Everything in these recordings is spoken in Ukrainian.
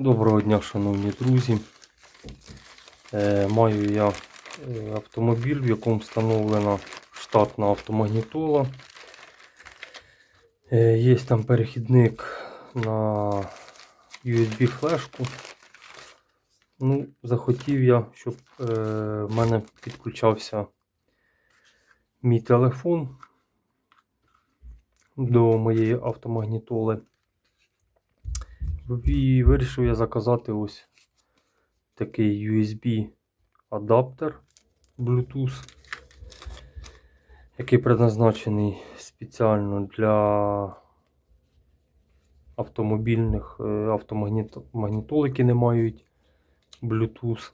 Доброго дня, шановні друзі. Е, маю я е, автомобіль, в якому встановлена штатна автомагнітола. Е, є там перехідник на USB флешку. Ну, захотів я, щоб е, в мене підключався мій телефон до моєї автомагнітоли. І вирішив я заказати ось такий USB адаптер Bluetooth, який предназначений спеціально для автомобільних е, автомагнітол, які не мають Bluetooth.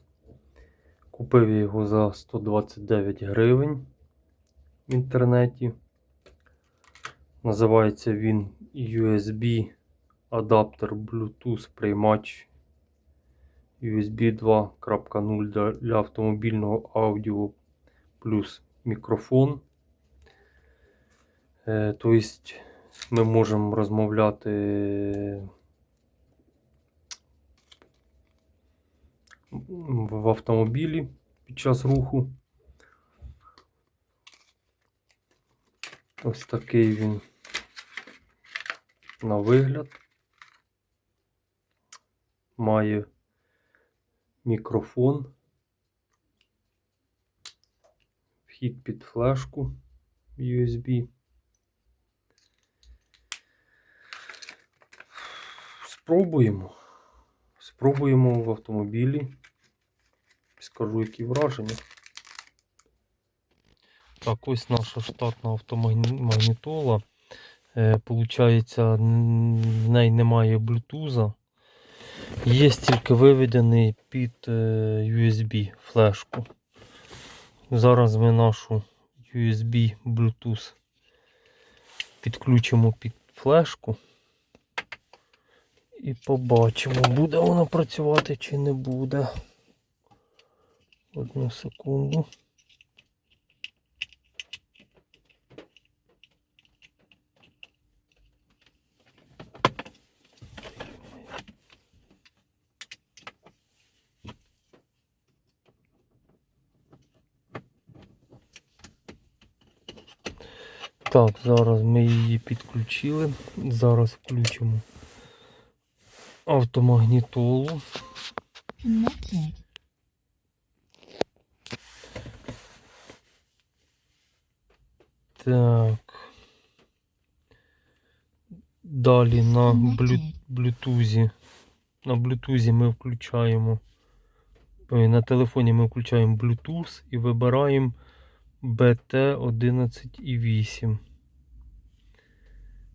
Купив я його за 129 гривень в інтернеті. Називається він USB адаптер Bluetooth приймач USB 2.0 для, автомобільного аудіо плюс мікрофон. Е, тобто ми можемо розмовляти в автомобілі під час руху. Ось такий він на вигляд. Має мікрофон, вхід під флешку USB. Спробуємо. Спробуємо в автомобілі. Скажу, які враження. Так, ось наша штатна автомагнітола. Е, Получається, в неї немає блютуза. Є тільки виведений під е, USB флешку. Зараз ми нашу USB Bluetooth підключимо під флешку. І побачимо, буде воно працювати чи не буде. Одну секунду. Так, зараз ми її підключили. Зараз включимо автомагнітолу. Так. Далі на блю... Блютузі. На блютузі ми включаємо. ой, На телефоні ми включаємо Bluetooth і вибираємо BT11.8.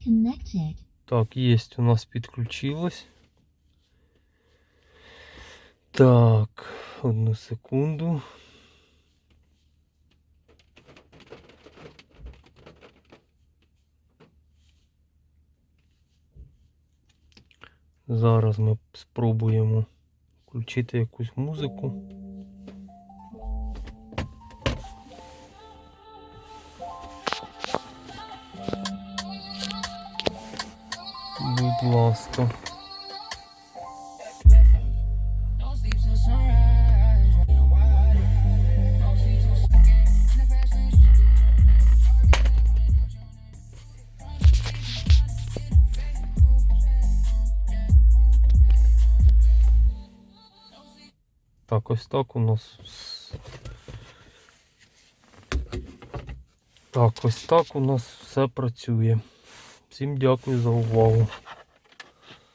Connected. Так, є у нас підключилось. Так, одну секунду. Зараз ми спробуємо включити якусь музику. Do Так, ось так у нас. Так, ось так у нас все працює. Всім дякую за увагу.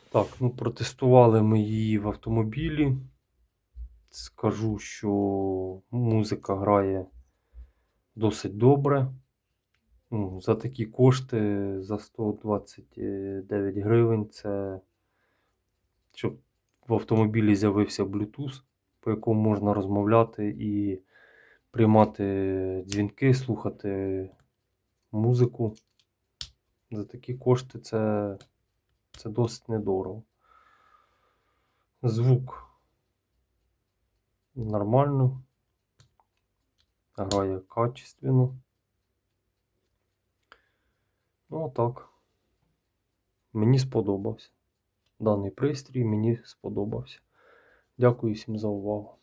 Так, ну протестували ми її в автомобілі. Скажу, що музика грає досить добре. Ну, за такі кошти за 129 гривень це щоб в автомобілі з'явився Bluetooth, по якому можна розмовляти і приймати дзвінки, слухати музику. За такі кошти це, це досить недорого. Звук нормально. Грає качественно. Ну так. Мені сподобався. даний пристрій мені сподобався. Дякую всім за увагу.